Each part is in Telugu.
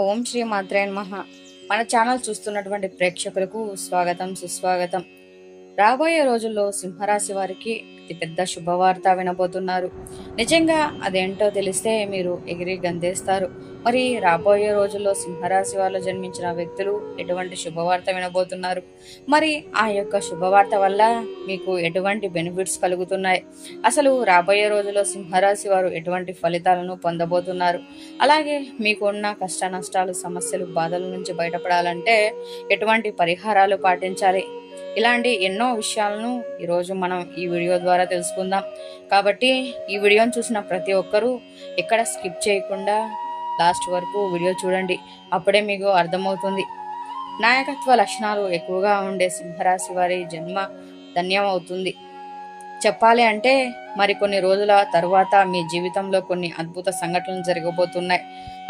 ఓం శ్రీ మాత్రే మహా మన ఛానల్ చూస్తున్నటువంటి ప్రేక్షకులకు స్వాగతం సుస్వాగతం. రాబోయే రోజుల్లో సింహరాశి వారికి అతిపెద్ద శుభవార్త వినబోతున్నారు. నిజంగా అదేంటో తెలిస్తే మీరు ఎగిరి గంధేస్తారు మరి రాబోయే రోజుల్లో సింహరాశి వాళ్ళు జన్మించిన వ్యక్తులు ఎటువంటి శుభవార్త వినబోతున్నారు? మరి ఆ యొక్క శుభవార్త వల్ల మీకు ఎటువంటి బెనిఫిట్స్ కలుగుతున్నాయి? అసలు రాబోయే రోజుల్లో సింహరాశి వారు ఎటువంటి ఫలితాలను పొందబోతున్నారు? అలాగే మీకున్న కష్ట నష్టాలు సమస్యలు బాధల నుంచి బయటపడాలంటే ఎటువంటి పరిహారాలు పాటించాలి? ఇలాంటి ఎన్నో విషయాలను ఈరోజు మనం ఈ వీడియో ద్వారా తెలుసుకుందాం. కాబట్టి ఈ వీడియోని చూసిన ప్రతి ఒక్కరూ ఎక్కడ స్కిప్ చేయకుండా లాస్ట్ వరకు వీడియో చూడండి. అప్పుడే మీకు అర్థమవుతుంది. నాయకత్వ లక్షణాలు ఎక్కువగా ఉండే సింహరాశి వారి జన్మ ధన్యమవుతుంది. చెప్పాలి అంటే మరికొన్ని రోజుల తరువాత మీ జీవితంలో కొన్ని అద్భుత సంఘటనలు జరగబోతున్నాయి.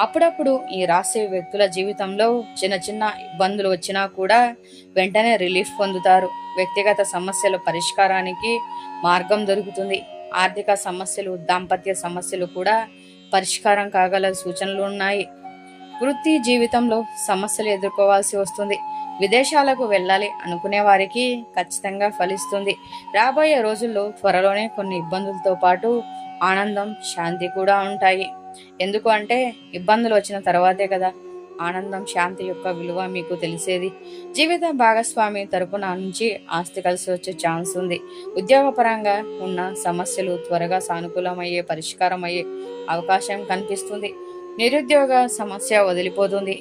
అప్పుడప్పుడు ఈ రాసే వ్యక్తుల జీవితంలో చిన్న చిన్న ఇబ్బందులు వచ్చినా కూడా వెంటనే రిలీఫ్ పొందుతారు. వ్యక్తిగత సమస్యల పరిష్కారానికి మార్గం దొరుకుతుంది. ఆర్థిక సమస్యలు దాంపత్య సమస్యలు కూడా పరిష్కారం కాగల సూచనలు ఉన్నాయి. వృత్తి జీవితంలో సమస్యలు ఎదుర్కోవాల్సి వస్తుంది. విదేశాలకు వెళ్ళాలి అనుకునే వారికి ఖచ్చితంగా ఫలిస్తుంది. రాబోయే రోజుల్లో త్వరలోనే కొన్ని ఇబ్బందులతో పాటు ఆనందం శాంతి కూడా ఉంటాయి. ఎందుకు అంటే ఇబ్బందులు వచ్చిన తర్వాతే కదా ఆనందం శాంతి యొక్క విలువ మీకు తెలిసేది. జీవిత భాగస్వామి తరపున నుంచి ఆస్తి కలిసి వచ్చే ఛాన్స్ ఉంది. ఉద్యోగపరంగా ఉన్న సమస్యలు త్వరగా సానుకూలమయ్యే పరిష్కారం అయ్యే అవకాశం కనిపిస్తుంది. నిరుద్యోగ సమస్య వదిలిపోతుంది.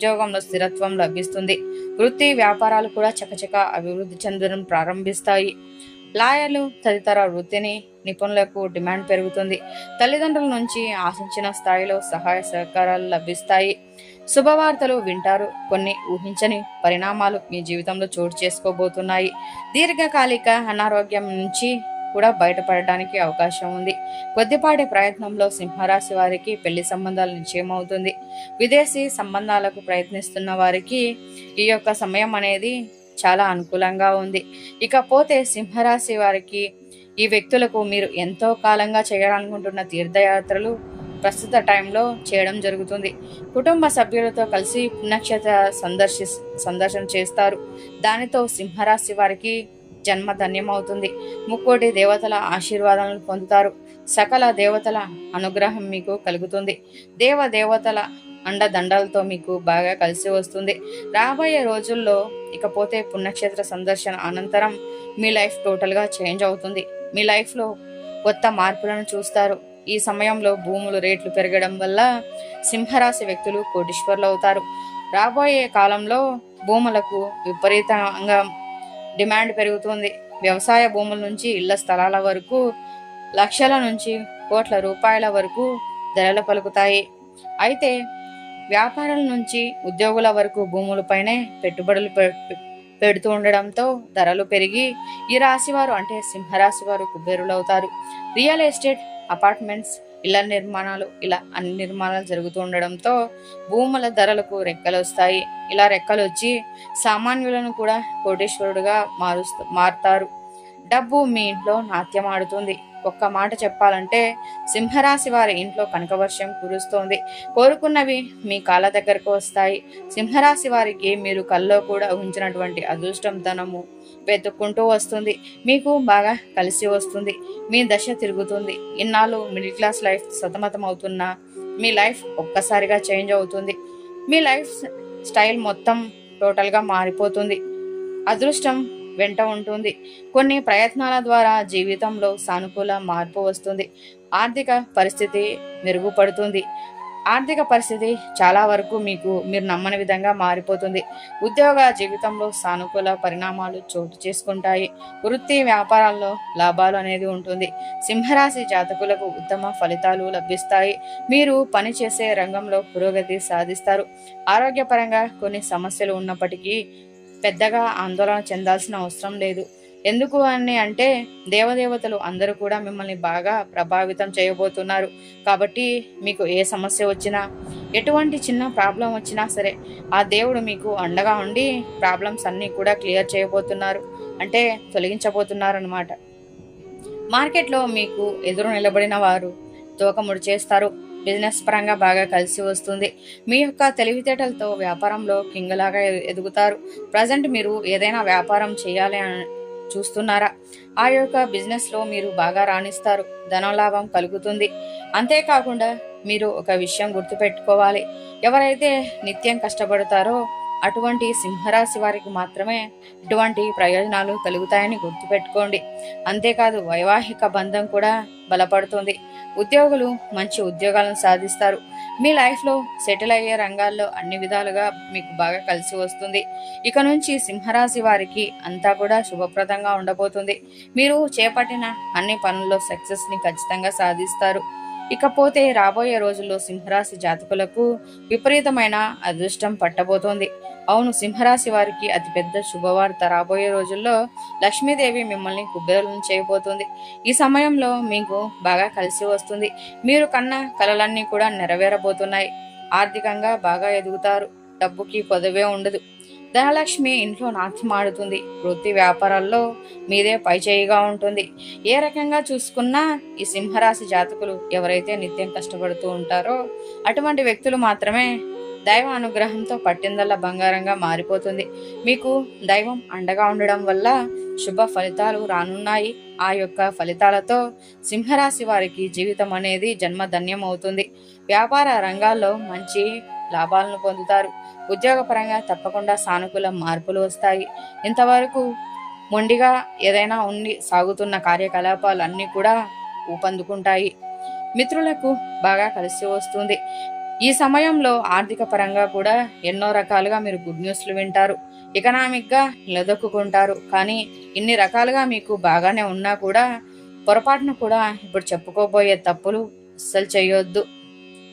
ఉద్యోగంలో స్థిరత్వం లభిస్తుంది. వృత్తి వ్యాపారాలు కూడా చకచక అభివృద్ధి చెందడం ప్రారంభిస్తాయి. లాయర్లు తదితర వృత్తిని నిపుణులకు డిమాండ్ పెరుగుతుంది. తల్లిదండ్రుల నుంచి ఆశించిన స్థాయిలో సహాయ సహకారాలు లభిస్తాయి. శుభవార్తలు వింటారు. కొన్ని ఊహించని పరిణామాలు మీ జీవితంలో చోటు చేసుకోబోతున్నాయి. దీర్ఘకాలిక అనారోగ్యం నుంచి కూడా బయటపడడానికి అవకాశం ఉంది. కొద్దిపాటి ప్రయత్నంలో సింహరాశి వారికి పెళ్ళి సంబంధాలు నిశ్చయమవుతుంది. విదేశీ సంబంధాలకు ప్రయత్నిస్తున్న వారికి ఈ యొక్క సమయం అనేది చాలా అనుకూలంగా ఉంది. ఇకపోతే సింహరాశి వారికి ఈ వ్యక్తులకు మీరు ఎంతో కాలంగా చేయాలనుకుంటున్న తీర్థయాత్రలు ప్రస్తుత టైంలో చేయడం జరుగుతుంది. కుటుంబ సభ్యులతో కలిసి పుణ్యక్షేత్ర సందర్శి సందర్శన చేస్తారు. దానితో సింహరాశి వారికి జన్మ ధన్యమవుతుంది. ముక్కోటి దేవతల ఆశీర్వాదాలను పొందుతారు. సకల దేవతల అనుగ్రహం మీకు కలుగుతుంది. దేవ దేవతల అండదండలతో మీకు బాగా కలిసి వస్తుంది. రాబోయే రోజుల్లో ఇకపోతే పుణ్యక్షేత్ర సందర్శన అనంతరం మీ లైఫ్ టోటల్గా చేంజ్ అవుతుంది. మీ లైఫ్లో కొత్త మార్పులను చూస్తారు. ఈ సమయంలో భూములు రేట్లు పెరగడం వల్ల సింహరాశి వ్యక్తులు కోటీశ్వర్లు అవుతారు. రాబోయే కాలంలో భూములకు విపరీతంగా డిమాండ్ పెరుగుతుంది. వ్యవసాయ భూముల నుంచి ఇళ్ళ స్థలాల వరకు లక్షల నుంచి కోట్ల రూపాయల వరకు ధరలు పలుకుతాయి. అయితే వ్యాపారాల నుంచి ఉద్యోగుల వరకు భూములపైనే పెట్టుబడులు పె- పెడుతూ ఉండడంతో ధరలు పెరిగి ఈ రాశి వారు అంటే సింహరాశి వారు కుబేరులవుతారు. రియల్ ఎస్టేట్ అపార్ట్మెంట్స్ ఇళ్ళ నిర్మాణాలు ఇలా అన్ని నిర్మాణాలు జరుగుతూ ఉండడంతో భూముల ధరలకు రెక్కలు వస్తాయి. ఇలా రెక్కలు వచ్చి సామాన్యులను కూడా కోటేశ్వరుడుగా మారుస్తూ మారుతారు. డబ్బు మీ ఇంట్లో నాట్యం ఆడుతుంది. ఒక్క మాట చెప్పాలంటే సింహరాశి వారి ఇంట్లో కనకవర్షం కురుస్తోంది. కోరుకున్నవి మీ కాళ్ళ దగ్గరకు వస్తాయి. సింహరాశి వారికి మీరు కల్లో కూడా ఊహించినటువంటి అదృష్టం ధనము వెతుక్కుంటూ వస్తుంది. మీకు బాగా కలిసి వస్తుంది. మీ దశ తిరుగుతుంది. ఇన్నాళ్ళు మిడిల్ క్లాస్ లైఫ్ సతమతం అవుతున్నా మీ లైఫ్ ఒక్కసారిగా చేంజ్ అవుతుంది. మీ లైఫ్ స్టైల్ మొత్తం టోటల్గా మారిపోతుంది. అదృష్టం వెంట ఉంటుంది. కొన్ని ప్రయత్నాల ద్వారా జీవితంలో సానుకూల మార్పు వస్తుంది. ఆర్థిక పరిస్థితి మెరుగుపడుతుంది. ఆర్థిక పరిస్థితి చాలా వరకు మీకు మీరు నమ్మని విధంగా మారిపోతుంది. ఉద్యోగ జీవితంలో సానుకూల పరిణామాలు చోటు చేసుకుంటాయి. వృత్తి వ్యాపారాల్లో లాభాలు అనేది ఉంటుంది. సింహరాశి జాతకులకు ఉత్తమ ఫలితాలు లభిస్తాయి. మీరు పనిచేసే రంగంలో పురోగతి సాధిస్తారు. ఆరోగ్యపరంగా కొన్ని సమస్యలు ఉన్నప్పటికీ పెద్దగా ఆందోళన చెందాల్సిన అవసరం లేదు. ఎందుకు అని అంటే దేవదేవతలు అందరూ కూడా మిమ్మల్ని బాగా ప్రభావితం చేయబోతున్నారు. కాబట్టి మీకు ఏ సమస్య వచ్చినా ఎటువంటి చిన్న ప్రాబ్లం వచ్చినా సరే ఆ దేవుడు మీకు అండగా ఉండి ప్రాబ్లమ్స్ అన్నీ కూడా క్లియర్ చేయబోతున్నారు. అంటే తొలగించబోతున్నారనమాట మార్కెట్లో మీకు ఎదురు నిలబడిన వారు తోకముడు చేస్తారు. బిజినెస్ పరంగా బాగా కలిసి వస్తుంది. మీ యొక్క తెలివితేటలతో వ్యాపారంలో కింగలాగా ఎదుగుతారు. ప్రజెంట్ మీరు ఏదైనా వ్యాపారం చేయాలి అని చూస్తున్నారా? ఆ యొక్క బిజినెస్లో మీరు బాగా రాణిస్తారు. ధనలాభం కలుగుతుంది. అంతేకాకుండా మీరు ఒక విషయం గుర్తుపెట్టుకోవాలి. ఎవరైతే నిత్యం కష్టపడతారో అటువంటి సింహరాశి వారికి మాత్రమే ఇటువంటి ప్రయోజనాలు కలుగుతాయని గుర్తుపెట్టుకోండి. అంతేకాదు వైవాహిక బంధం కూడా బలపడుతుంది. ఉద్యోగులు మంచి ఉద్యోగాలను సాధిస్తారు. మీ లైఫ్లో సెటిల్ అయ్యే రంగాల్లో అన్ని విధాలుగా మీకు బాగా కలిసి వస్తుంది. ఇక నుంచి సింహరాశి వారికి అంతా కూడా శుభప్రదంగా ఉండబోతుంది. మీరు చేపట్టిన అన్ని పనుల్లో సక్సెస్ని ఖచ్చితంగా సాధిస్తారు. ఇకపోతే రాబోయే రోజుల్లో సింహరాశి జాతకులకు విపరీతమైన అదృష్టం పట్టబోతోంది. అవును సింహరాశి వారికి అతిపెద్ద శుభవార్త రాబోయే రోజుల్లో లక్ష్మీదేవి మిమ్మల్ని కుబేరులను చేయబోతుంది. ఈ సమయంలో మీకు బాగా కలిసి వస్తుంది. మీరు కన్న కలలన్నీ కూడా నెరవేరబోతున్నాయి. ఆర్థికంగా బాగా ఎదుగుతారు. డబ్బుకి పొదవే ఉండదు. ధనలక్ష్మి ఇంట్లో నాట్యమాడుతుంది వృత్తి వ్యాపారాల్లో మీదే పైచేయిగా ఉంటుంది. ఏ రకంగా చూసుకున్నా ఈ సింహరాశి జాతకులు ఎవరైతే నిత్యం కష్టపడుతూ ఉంటారో అటువంటి వ్యక్తులు మాత్రమే దైవ అనుగ్రహంతో పట్టిందల్లా బంగారంగా మారిపోతుంది. మీకు దైవం అండగా ఉండడం వల్ల శుభ ఫలితాలు రానున్నాయి. ఆ యొక్క ఫలితాలతో సింహరాశి వారికి జీవితం అనేది జన్మధన్యం అవుతుంది వ్యాపార రంగాల్లో మంచి లాభాలను పొందుతారు. ఉద్యోగపరంగా తప్పకుండా సానుకూల మార్పులు వస్తాయి. ఇంతవరకు మొండిగా ఏదైనా ఉండి సాగుతున్న కార్యకలాపాలు అన్నీ కూడా ఊపందుకుంటాయి. మిత్రులకు బాగా కలిసి వస్తుంది. ఈ సమయంలో ఆర్థిక పరంగా కూడా ఎన్నో రకాలుగా మీరు గుడ్ న్యూస్లు వింటారు. ఎకనామిక్గా నిలదొక్కుంటారు కానీ ఇన్ని రకాలుగా మీకు బాగానే ఉన్నా కూడా పొరపాటున కూడా ఇప్పుడు చెప్పుకోబోయే తప్పులు అస్సలు చేయొద్దు.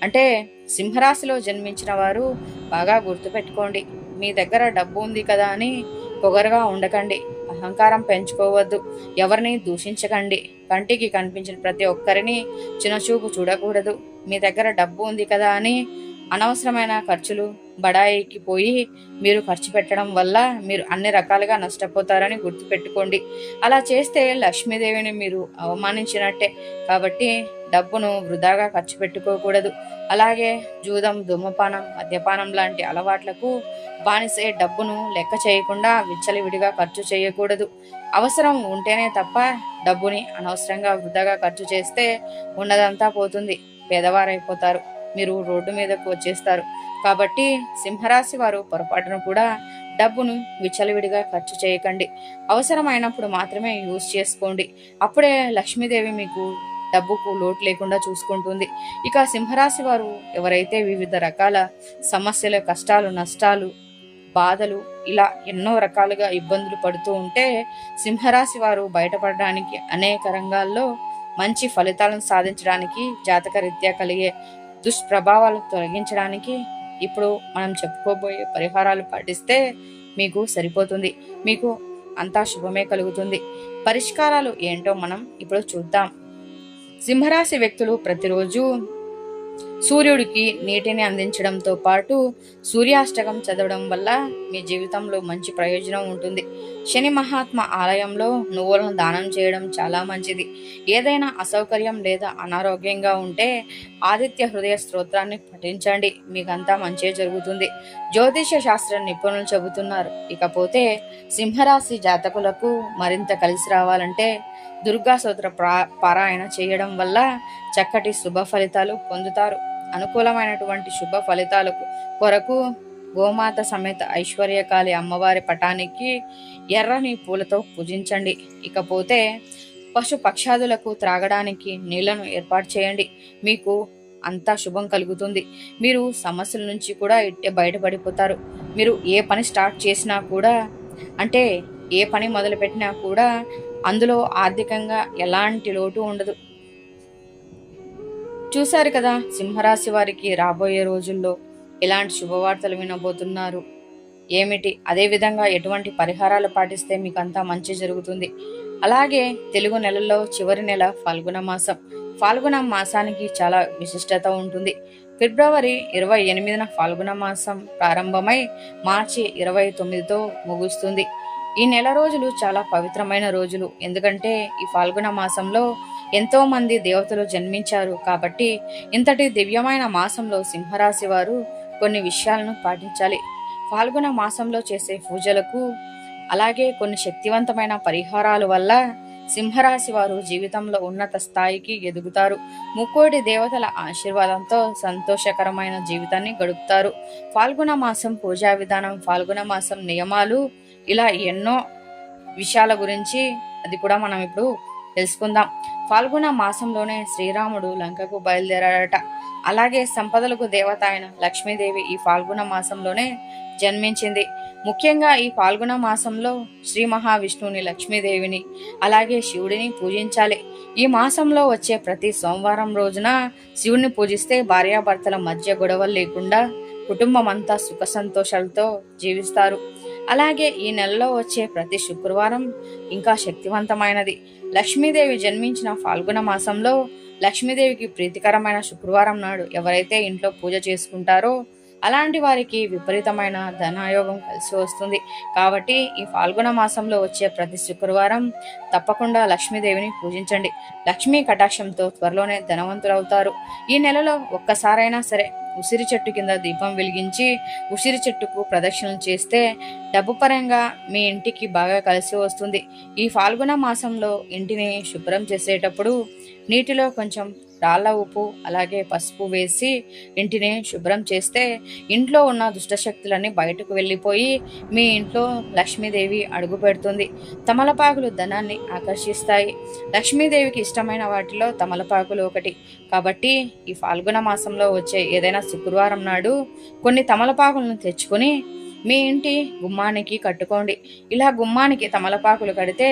అంటే సింహరాశిలో జన్మించిన వారు బాగా గుర్తుపెట్టుకోండి మీ దగ్గర డబ్బు ఉంది కదా అని పొగరుగా ఉండకండి. అహంకారం పెంచుకోవద్దు. ఎవరిని దూషించకండి. కంటికి కనిపించిన ప్రతి ఒక్కరిని చిన్నచూపు చూడకూడదు. మీ దగ్గర డబ్బు ఉంది కదా అని అనవసరమైన ఖర్చులు బడాయికి పోయి మీరు ఖర్చు పెట్టడం వల్ల మీరు అన్ని రకాలుగా నష్టపోతారని గుర్తుపెట్టుకోండి. అలా చేస్తే లక్ష్మీదేవిని మీరు అవమానించినట్టే. కాబట్టి డబ్బును వృధాగా ఖర్చు పెట్టుకోకూడదు. అలాగే జూదం ధూమపానం మద్యపానం లాంటి అలవాట్లకు బానిసే డబ్బును లెక్క చేయకుండా విచ్చలవిడిగా ఖర్చు చేయకూడదు. అవసరం ఉంటేనే తప్ప డబ్బుని అనవసరంగా వృధాగా ఖర్చు చేస్తే ఉన్నదంతా పోతుంది. పేదవారైపోతారు. మీరు రోడ్డు మీదకు వచ్చేస్తారు. కాబట్టి సింహరాశి వారు పొరపాటును కూడా డబ్బును విచ్చలవిడిగా ఖర్చు చేయకండి. అవసరమైనప్పుడు మాత్రమే యూజ్ చేసుకోండి. అప్పుడే లక్ష్మీదేవి మీకు డబ్బుకు లోటు లేకుండా చూసుకుంటుంది. ఇక సింహరాశి వారు ఎవరైతే వివిధ రకాల సమస్యలు కష్టాలు నష్టాలు బాధలు ఇలా ఎన్నో రకాలుగా ఇబ్బందులు పడుతూ ఉంటే సింహరాశి వారు బయటపడడానికి అనేక రంగాల్లో మంచి ఫలితాలను సాధించడానికి జాతక రీత్యా కలిగే దుష్ప్రభావాలు తొలగించడానికి ఇప్పుడు మనం చెప్పుకోబోయే పరిహారాలు పాటిస్తే మీకు సరిపోతుంది. మీకు అంతా శుభమే కలుగుతుంది. పరిష్కారాలు ఏంటో మనం ఇప్పుడు చూద్దాం. సింహరాశి వ్యక్తులు ప్రతిరోజు సూర్యుడికి నీటిని అందించడంతో పాటు సూర్యాష్టకం చదవడం వల్ల మీ జీవితంలో మంచి ప్రయోజనం ఉంటుంది. శని మహాత్మ ఆలయంలో నువ్వులను దానం చేయడం చాలా మంచిది. ఏదైనా అసౌకర్యం లేదా అనారోగ్యంగా ఉంటే ఆదిత్య హృదయ స్తోత్రాన్ని పఠించండి. మీకంతా మంచి జరుగుతుంది. జ్యోతిష శాస్త్ర నిపుణులు చెబుతున్నారు. ఇకపోతే సింహరాశి జాతకులకు మరింత కలిసి రావాలంటే దుర్గా స్తోత్ర పారాయణ చేయడం వల్ల చక్కటి శుభ ఫలితాలు పొందుతారు. అనుకూలమైనటువంటి శుభ ఫలితాలకు కొరకు గోమాత సమేత ఐశ్వర్యకాళి అమ్మవారి పటానికి ఎర్రని పూలతో పూజించండి. ఇకపోతే పశు పక్షాదులకు త్రాగడానికి నీళ్ళను ఏర్పాటు చేయండి. మీకు అంతా శుభం కలుగుతుంది. మీరు సమస్యల నుంచి కూడా ఇట్టే బయటపడిపోతారు. మీరు ఏ పని స్టార్ట్ చేసినా కూడా అంటే ఏ పని మొదలుపెట్టినా కూడా అందులో ఆర్థికంగా ఎలాంటి లోటు ఉండదు. చూశారు కదా సింహరాశి వారికి రాబోయే రోజుల్లో ఎలాంటి శుభవార్తలు వినబోతున్నారు. ఏమిటి? అదేవిధంగా ఎటువంటి పరిహారాలు పాటిస్తే మీకు అంతా మంచి జరుగుతుంది? అలాగే తెలుగు నెలల్లో చివరి నెల ఫాల్గుణ మాసం. ఫాల్గుణ మాసానికి చాలా విశిష్టత ఉంటుంది. ఫిబ్రవరి ఇరవై ఎనిమిదిన ఫాల్గుణ మాసం ప్రారంభమై మార్చి ఇరవై తొమ్మిదితో ముగుస్తుంది. ఈ నెల రోజులు చాలా పవిత్రమైన రోజులు. ఎందుకంటే ఈ ఫాల్గుణ మాసంలో ఎంతోమంది దేవతలు జన్మించారు కాబట్టి ఇంతటి దివ్యమైన మాసంలో సింహరాశి వారు కొన్ని విషయాలను పాటించాలి. పాల్గొన మాసంలో చేసే పూజలకు అలాగే కొన్ని శక్తివంతమైన పరిహారాల వల్ల సింహరాశి వారు జీవితంలో ఉన్నత స్థాయికి ఎదుగుతారు. ముక్కోటి దేవతల ఆశీర్వాదంతో సంతోషకరమైన జీవితాన్ని గడుపుతారు. ఫాల్గుణ మాసం పూజా విధానం ఫాల్గుణ మాసం నియమాలు ఇలా ఎన్నో విషయాల గురించి అది కూడా మనం ఇప్పుడు తెలుసుకుందాం. ఫాల్గుణ మాసంలోనే శ్రీరాముడు లంకకు బయలుదేరాడట. అలాగే సంపదలకు దేవత అయిన లక్ష్మీదేవి ఈ ఫాల్గుణ మాసంలోనే జన్మించింది. ముఖ్యంగా ఈ ఫాల్గుణ మాసంలో శ్రీ మహావిష్ణువుని లక్ష్మీదేవిని అలాగే శివుడిని పూజించాలి. ఈ మాసంలో వచ్చే ప్రతి సోమవారం రోజున శివుణ్ణి పూజిస్తే భార్యాభర్తల మధ్య గొడవలు లేకుండా కుటుంబం అంతా సుఖ సంతోషాలతో జీవిస్తారు. అలాగే ఈ నెలలో వచ్చే ప్రతి శుక్రవారం ఇంకా శక్తివంతమైనది. లక్ష్మీదేవి జన్మించిన ఫాల్గుణ మాసంలో లక్ష్మీదేవికి ప్రీతికరమైన శుక్రవారం నాడు ఎవరైతే ఇంట్లో పూజ చేసుకుంటారో అలాంటి వారికి విపరీతమైన ధనాయోగం కలిసి వస్తుంది. కాబట్టి ఈ ఫాల్గుణ మాసంలో వచ్చే ప్రతి శుక్రవారం తప్పకుండా లక్ష్మీదేవిని పూజించండి. లక్ష్మీ కటాక్షంతో త్వరలోనే ధనవంతులవుతారు. ఈ నెలలో ఒక్కసారైనా సరే ఉసిరి చెట్టు కింద దీపం వెలిగించి ఉసిరి చెట్టుకు ప్రదక్షిణలు చేస్తే డబ్బు పరంగా మీ ఇంటికి బాగా కలిసి వస్తుంది. ఈ ఫాల్గుణ మాసంలో ఇంటిని శుభ్రం చేసేటప్పుడు నీటిలో కొంచెం రాళ్ళ ఉప్పు అలాగే పసుపు వేసి ఇంటిని శుభ్రం చేస్తే ఇంట్లో ఉన్న దుష్టశక్తులన్నీ బయటకు వెళ్ళిపోయి మీ ఇంట్లో లక్ష్మీదేవి అడుగు పెడుతుంది. తమలపాకులు ధనాన్ని ఆకర్షిస్తాయి. లక్ష్మీదేవికి ఇష్టమైన వాటిలో తమలపాకులు ఒకటి. కాబట్టి ఈ ఫాల్గుణ మాసంలో వచ్చే ఏదైనా శుక్రవారం నాడు కొన్ని తమలపాకులను తెచ్చుకొని మీ ఇంటి గుమ్మానికి కట్టుకోండి. ఇలా గుమ్మానికి తమలపాకులు కడితే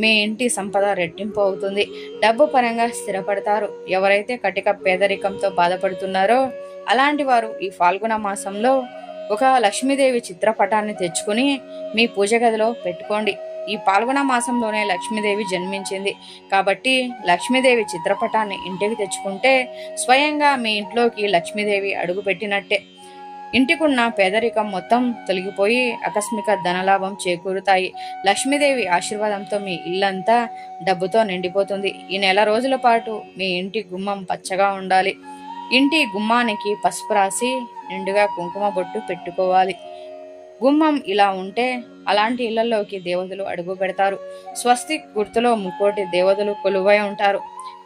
మీ ఇంటి సంపద రెట్టింపు అవుతుంది. డబ్బు పరంగా స్థిరపడతారు. ఎవరైతే కటిక పేదరికంతో బాధపడుతున్నారో అలాంటి వారు ఈ ఫాల్గుణ మాసంలో ఒక లక్ష్మీదేవి చిత్రపటాన్ని తెచ్చుకుని మీ పూజ గదిలో పెట్టుకోండి. ఈ పాల్గొన మాసంలోనే లక్ష్మీదేవి జన్మించింది. కాబట్టి లక్ష్మీదేవి చిత్రపటాన్ని ఇంటికి తెచ్చుకుంటే స్వయంగా మీ ఇంట్లోకి లక్ష్మీదేవి అడుగుపెట్టినట్టే. ఇంటికున్న పేదరికం మొత్తం తొలగిపోయి ఆకస్మిక ధనలాభం చేకూరుతాయి. లక్ష్మీదేవి ఆశీర్వాదంతో మీ ఇల్లంతా డబ్బుతో నిండిపోతుంది. ఈ నెల రోజుల పాటు మీ ఇంటి గుమ్మం పచ్చగా ఉండాలి. ఇంటి గుమ్మానికి పసుపు రాసి నిండుగా కుంకుమ బొట్టు పెట్టుకోవాలి. గుమ్మం ఇలా ఉంటే అలాంటి ఇళ్ళలోకి దేవతలు అడుగు పెడతారు. స్వస్తి గుర్తులో ముక్కోటి దేవతలు కొలువై ఉంటారు.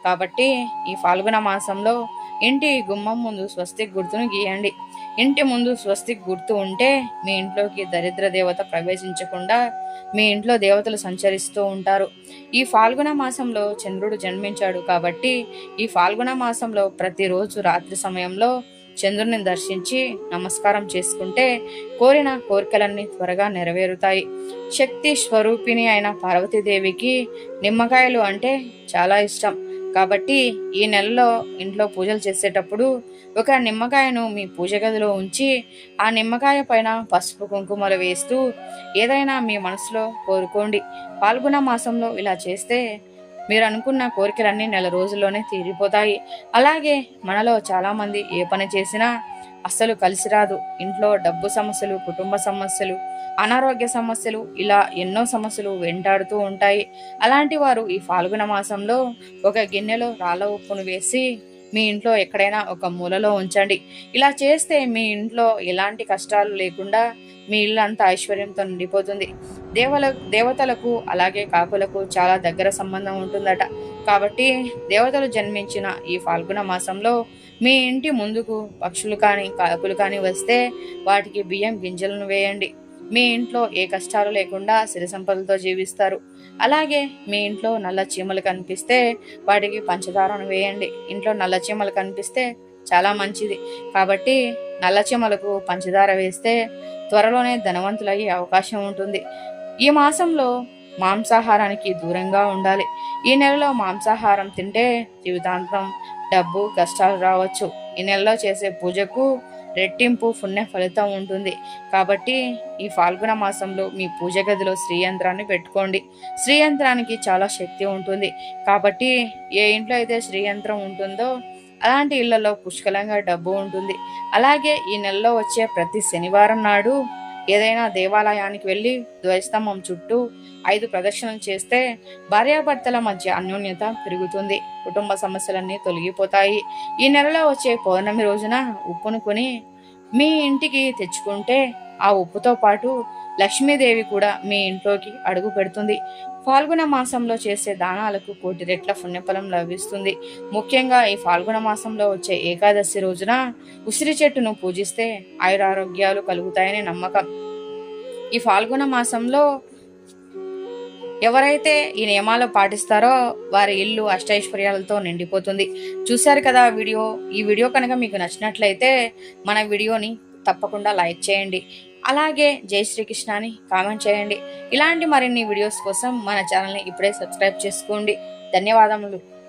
కాబట్టి ఈ ఫాల్గుణ మాసంలో ఇంటి గుమ్మం ముందు స్వస్తి గుర్తును గీయండి. ఇంటి ముందు స్వస్తి గుర్తు ఉంటే మీ ఇంట్లోకి దరిద్ర దేవత ప్రవేశించకుండా మీ ఇంట్లో దేవతలు సంచరిస్తూ ఉంటారు. ఈ ఫాల్గుణ మాసంలో చంద్రుడు జన్మించాడు కాబట్టి ఈ ఫాల్గుణ మాసంలో ప్రతిరోజు రాత్రి సమయంలో చంద్రుని దర్శించి నమస్కారం చేసుకుంటే కోరిన కోరికలన్నీ త్వరగా నెరవేరుతాయి. శక్తి స్వరూపిణి అయిన పార్వతీదేవికి నిమ్మకాయలు అంటే చాలా ఇష్టం. కాబట్టి ఈ నెలలో ఇంట్లో పూజలు చేసేటప్పుడు ఒక నిమ్మకాయను మీ పూజ గదిలో ఉంచి ఆ నిమ్మకాయ పైన పసుపు కుంకుమలు వేస్తూ ఏదైనా మీ మనసులో కోరుకోండి. పాల్గొన మాసంలో ఇలా చేస్తే మీరు అనుకున్న కోరికలన్నీ నెల రోజుల్లోనే తీరిపోతాయి. అలాగే మనలో చాలామంది ఏ పని చేసినా అస్సలు కలిసి రాదు. ఇంట్లో డబ్బు సమస్యలు కుటుంబ సమస్యలు అనారోగ్య సమస్యలు ఇలా ఎన్నో సమస్యలు వెంటాడుతూ ఉంటాయి. అలాంటి వారు ఈ ఫాల్గుణ మాసంలో ఒక గిన్నెలో రాళ్ళ ఉప్పును వేసి మీ ఇంట్లో ఎక్కడైనా ఒక మూలలో ఉంచండి. ఇలా చేస్తే మీ ఇంట్లో ఎలాంటి కష్టాలు లేకుండా మీ ఇల్లు అంతా ఐశ్వర్యంతో నిండిపోతుంది. దేవల దేవతలకు అలాగే కాకులకు చాలా దగ్గర సంబంధం ఉంటుందట. కాబట్టి దేవతలు జన్మించిన ఈ ఫాల్గుణ మాసంలో మీ ఇంటి ముందుకు పక్షులు కానీ కాకులు కానీ వస్తే వాటికి బియ్యం గింజలను వేయండి. మీ ఇంట్లో ఏ కష్టాలు లేకుండా సిరి సంపదలతో జీవిస్తారు. అలాగే మీ ఇంట్లో నల్ల చీమలు కనిపిస్తే వాటికి పంచదారను వేయండి. ఇంట్లో నల్ల చీమలు కనిపిస్తే చాలా మంచిది. కాబట్టి నల్ల చీమలకు పంచదార వేస్తే త్వరలోనే ధనవంతులయ్యే అవకాశం ఉంటుంది. ఈ మాసంలో మాంసాహారానికి దూరంగా ఉండాలి. ఈ నెలలో మాంసాహారం తింటే జీవితాంతం డబ్బు కష్టాలు రావచ్చు. ఈ నెలలో చేసే పూజకు రెట్టింపు పుణ్య ఫలితం ఉంటుంది. కాబట్టి ఈ ఫాల్గుణ మాసంలో మీ పూజ గదిలో శ్రీయంత్రాన్ని పెట్టుకోండి. శ్రీయంత్రానికి చాలా శక్తి ఉంటుంది. కాబట్టి ఏ ఇంట్లో అయితే శ్రీయంత్రం ఉంటుందో అలాంటి ఇళ్ళలో పుష్కలంగా డబ్బు ఉంటుంది. అలాగే ఈ నెలలో వచ్చే ప్రతి శనివారం నాడు ఏదైనా దేవాలయానికి వెళ్ళి ధ్వజస్తంభం చుట్టూ ఐదు ప్రదక్షిణలు చేస్తే భార్యాభర్తల మధ్య అన్యోన్యత పెరుగుతుంది. కుటుంబ సమస్యలన్నీ తొలగిపోతాయి. ఈ నెలలో వచ్చే పౌర్ణమి రోజున ఉప్పును కొని మీ ఇంటికి తెచ్చుకుంటే ఆ ఉప్పుతో పాటు లక్ష్మీదేవి కూడా మీ ఇంట్లోకి అడుగు పెడుతుంది. ఫాల్గుణ మాసంలో చేసే దానాలకు కోటి రెట్ల పుణ్యఫలం లభిస్తుంది. ముఖ్యంగా ఈ ఫాల్గుణ మాసంలో వచ్చే ఏకాదశి రోజున ఉసిరి చెట్టును పూజిస్తే ఆయురారోగ్యాలు కలుగుతాయని నమ్మకం. ఈ ఫాల్గుణ మాసంలో ఎవరైతే ఈ నియమాలు పాటిస్తారో వారి ఇల్లు అష్టైశ్వర్యాలతో నిండిపోతుంది. చూశారు కదా వీడియో? ఈ వీడియో కనుక మీకు నచ్చినట్లయితే మన వీడియోని తప్పకుండా లైక్ చేయండి. అలాగే జై శ్రీకృష్ణ అని కామెంట్ చేయండి. ఇలాంటి మరిన్ని వీడియోస్ కోసం మన ఛానల్ని ఇప్పుడే సబ్స్క్రైబ్ చేసుకోండి. ధన్యవాదములు.